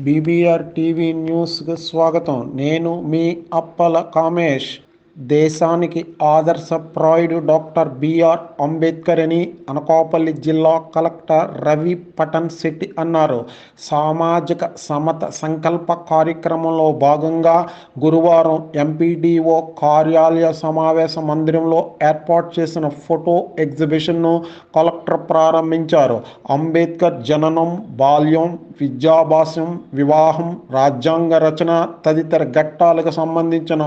BBR TV న్యూస్కి స్వాగతం. నేను మీ అప్పల కామేష్. దేశానికి ఆదర్శప్రాయుడు డాక్టర్ బిఆర్ అంబేద్కర్ అని అనకాపల్లి జిల్లా కలెక్టర్ రవి పటన్ శెట్టి అన్నారు. సామాజిక సమత సంకల్ప కార్యక్రమంలో భాగంగా గురువారం ఎంపీడీఓ కార్యాలయ సమావేశ మందిరంలో ఏర్పాటు చేసిన ఫోటో ఎగ్జిబిషన్ను కలెక్టర్ ప్రారంభించారు. అంబేద్కర్ జననం బాల్యం విద్యాభాసం వివాహం రాజ్యాంగ రచన తదితర ఘట్టాలకు సంబంధించిన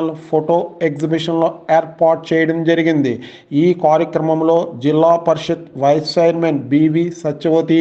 ఛాయాచిత్రాలను ఫోటో ఎగ్జిబిషన్లో ఏర్పాటు చేయడం జరిగింది. ఈ కార్యక్రమంలో Zilla Parishad vice chairman B V Satyavathi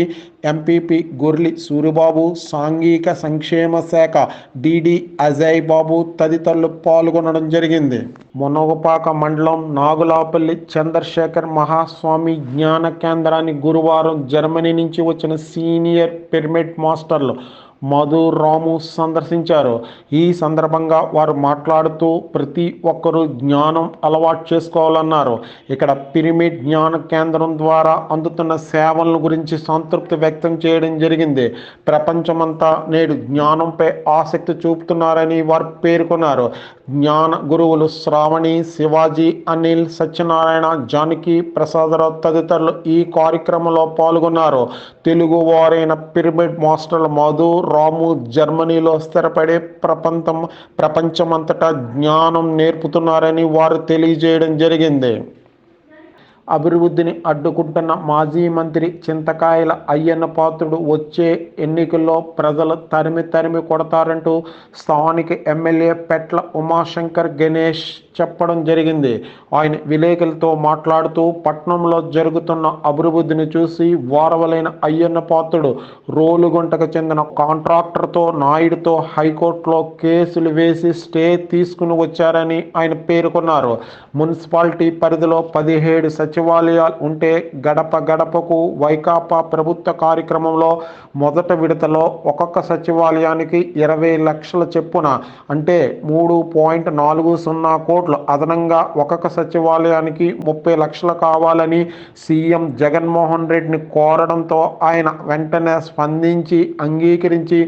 MPP Gorli Suribabu సాంఘిక సంక్షేమ శాఖ డిడి అజయ్ బాబు తదితరులు పాల్గొనడం జరిగింది. మునగపాక మండలం నాగులాపల్లి చంద్రశేఖర్ మహాస్వామి జ్ఞాన కేంద్రాన్ని గురువారం జర్మనీ నుంచి వచ్చిన సీనియర్ పిరమిడ్ మాస్టర్లు మధు రాము సందర్శించారు. ఈ సందర్భంగా వారు మాట్లాడుతూ ప్రతి ఒక్కరూ జ్ఞానం అలవాటు చేసుకోవాలన్నారు. ఇక్కడ పిరమిడ్ జ్ఞాన కేంద్రం ద్వారా అందుతున్న సేవల గురించి సంతృప్తి వ్యక్తం చేయడం జరిగింది. ప్రపంచమంతా నేడు జ్ఞానంపై ఆసక్తి చూపుతున్నారని వారు పేర్కొన్నారు. జ్ఞాన గురువులు శ్రావణి శివాజీ అనిల్ సత్యనారాయణ జానకి ప్రసాదరావు తదితరులు ఈ కార్యక్రమంలో పాల్గొన్నారు. తెలుగు వారైన పిరమిడ్ మాస్టర్ల మధు రాము జర్మనీలో స్థిరపడే ప్రపంచం ప్రపంచమంతటా జ్ఞానం నేర్పుతున్నారని వారు తెలియజేయడం జరిగింది. అభివృద్ధిని అడ్డుకుంటున్న మాజీ మంత్రి చింతకాయల అయ్యన్న పాత్రుడు వచ్చే ఎన్నికల్లో ప్రజలు తరిమి తరిమి కొడతారంటూ స్థానిక ఎమ్మెల్యే పెట్ల ఉమాశంకర్ గణేష్ చెప్పడం జరిగింది. ఆయన విలేకరులతో మాట్లాడుతూ పట్నంలో జరుగుతున్న అభివృద్ధిని చూసి వారవలైన అయ్యన్న పాత్రుడు రోలుగుంటకు చెందిన కాంట్రాక్టర్తో నాయుడుతో హైకోర్టులో కేసులు వేసి స్టే తీసుకుని వచ్చారని ఆయన పేర్కొన్నారు. మున్సిపాలిటీ పరిధిలో పదిహేడు సచివాలయాలు ఉంటే గడప గడపకు వైకాపా ప్రభుత్వ కార్యక్రమంలో మొదట విడతలో ఒక్కొక్క సచివాలయానికి ఇరవై లక్షల చెప్పున అంటే మూడు పాయింట్ నాలుగు సున్నా కోట్లు అదనంగా ఒక్కొక్క సచివాలయానికి ముప్పై లక్షలు కావాలని సీఎం జగన్మోహన్ రెడ్డిని కోరడంతో ఆయన వెంటనే స్పందించి అంగీకరించి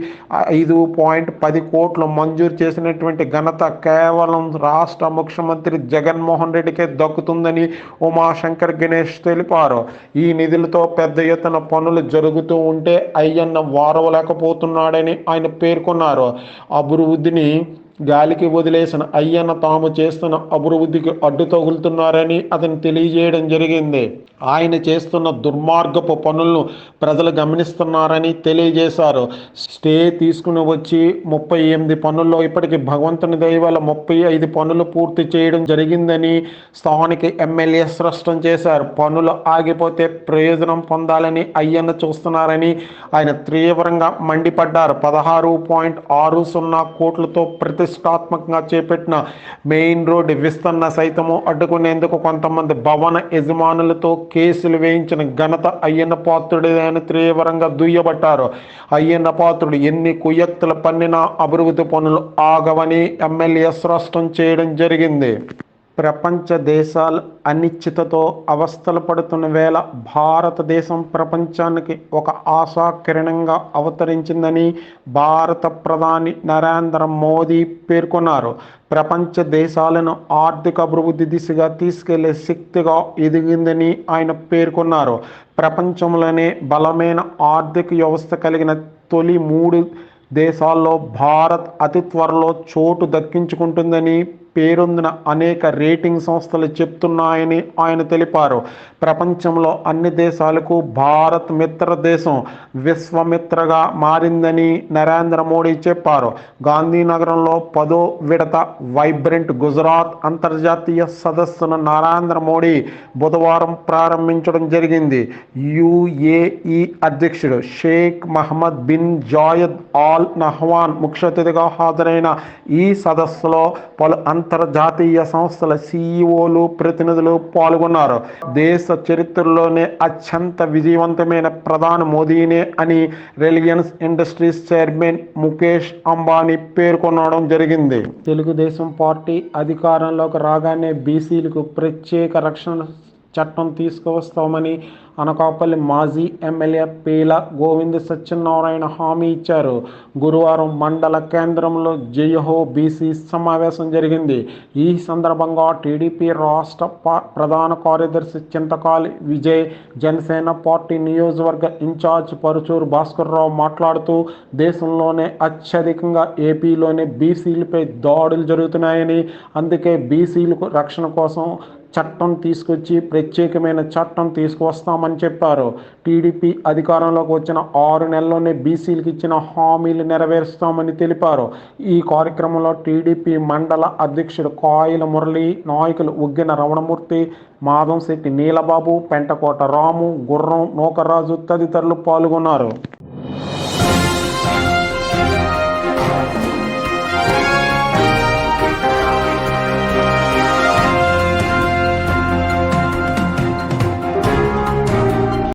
ఐదు పాయింట్ పది కోట్లు మంజూరు చేసినటువంటి ఘనత కేవలం రాష్ట్ర ముఖ్యమంత్రి జగన్మోహన్ రెడ్డికే దక్కుతుందని ఉమాశంకర్ గణేష్ తెలిపారు. ఈ నిధులతో పెద్ద ఎత్తున పనులు జరుగుతూ ఉంటే అయ్యన్న వారవలేకపోతున్నాడని ఆయన పేర్కొన్నారు. అభివృద్ధిని గాలికి వదిలేసిన అయ్యన్న తాము చేస్తున్న అభివృద్ధికి అడ్డు తగులుతున్నారని అతను తెలియజేయడం జరిగింది. ఆయన చేస్తున్న దుర్మార్గపు పనులను ప్రజలు గమనిస్తున్నారని తెలియజేశారు. స్టే తీసుకుని వచ్చి ముప్పై ఎనిమిది పనుల్లో ఇప్పటికి భగవంతుని దయవల ముప్పై ఐదు పనులు పూర్తి చేయడం జరిగిందని స్థానిక ఎమ్మెల్యే స్పష్టం చేశారు. పనులు ఆగిపోతే ప్రయోజనం పొందాలని అయ్యన్న చూస్తున్నారని ఆయన తీవ్రంగా మండిపడ్డారు. పదహారు పాయింట్ ఆరు సున్నా కోట్లతో ప్రతి ప్రతిష్టాత్మకంగా చేపట్టిన మెయిన్ రోడ్డు విస్తరణ సైతము అడ్డుకునేందుకు కొంతమంది భవన యజమానులతో కేసులు వేయించిన ఘనత అయ్యన్న పాత్రుడిదని తీవ్రంగా దుయ్యబట్టారు. అయ్యన్న పాత్రుడు ఎన్ని కుయక్తులు పన్నినా అభివృద్ధి పనులు ఆగవని ఎమ్మెల్యే స్పష్టం చేయడం జరిగింది. ప్రపంచ దేశాలు అనిశ్చితతో అవస్థలు పడుతున్న వేళ భారతదేశం ప్రపంచానికి ఒక ఆశాకిరణంగా అవతరించిందని భారత ప్రధాని నరేంద్ర మోదీ పేర్కొన్నారు. ప్రపంచ దేశాలను ఆర్థిక అభివృద్ధి దిశగా తీసుకెళ్ళే శక్తిగా ఎదిగిందని ఆయన పేర్కొన్నారు. ప్రపంచంలోనే బలమైన ఆర్థిక వ్యవస్థ కలిగిన తొలి మూడు దేశాల్లో భారత్ అతి త్వరలో చోటు దక్కించుకుంటుందని పేరొందిన అనేక రేటింగ్ సంస్థలు చెప్తున్నాయని ఆయన తెలిపారు. ప్రపంచంలో అన్ని దేశాలకు భారత్ మిత్ర దేశం విశ్వమిత్రగా మారిందని నరేంద్ర మోడీ చెప్పారు. గాంధీనగరంలో పదో విడత వైబ్రెంట్ గుజరాత్ అంతర్జాతీయ సదస్సును నరేంద్ర మోడీ బుధవారం ప్రారంభించడం జరిగింది. యుఏఈ అధ్యక్షుడు Sheikh Mohamed bin Zayed Al Nahyan ముఖ్య అతిథిగా హాజరైన ఈ సదస్సులో పలు అంతర్జాతీయ సంస్థల సీఈఓలు ప్రతినిధులు పాల్గొన్నారు. దేశ చరిత్రలోనే అత్యంత విజయవంతమైన ప్రధాని మోదీనే అని Reliance Industries chairman Mukesh Ambani పేర్కొనడం జరిగింది. తెలుగుదేశం పార్టీ అధికారంలోకి రాగానే బీసీలకు ప్రత్యేక రక్షణ చట్టం తీసుకువస్తామని అనకాపల్లి మాజీ ఎమ్మెల్యే పేల గోవింద సత్యనారాయణ హామీ ఇచ్చారు. గురువారం మండల కేంద్రంలో జయహో బీసీ సమావేశం జరిగింది. ఈ సందర్భంగా టీడీపీ రాష్ట్ర ప్రధాన కార్యదర్శి చింతకాలి విజయ్ జనసేన పార్టీ నియోజకవర్గ ఇన్ఛార్జ్ పరుచూరు భాస్కర్రావు మాట్లాడుతూ దేశంలోనే అత్యధికంగా ఏపీలోనే బీసీలపై దాడులు జరుగుతున్నాయని అందుకే బీసీలకు రక్షణ కోసం చట్టం తీసుకొచ్చి ప్రత్యేకమైన చట్టం తీసుకువస్తామని చెప్పారు. టీడీపీ అధికారంలోకి వచ్చిన ఆరు నెలల్లోనే బీసీలకు ఇచ్చిన హామీలు నెరవేరుస్తామని తెలిపారు. ఈ కార్యక్రమంలో టీడీపీ మండల అధ్యక్షుడు కాయల మురళి నాయకులు ఉగ్గిన రమణమూర్తి మాధంశెట్టి నీలబాబు పెంటకోట రాము గుర్రం నూకరాజు తదితరులు పాల్గొన్నారు.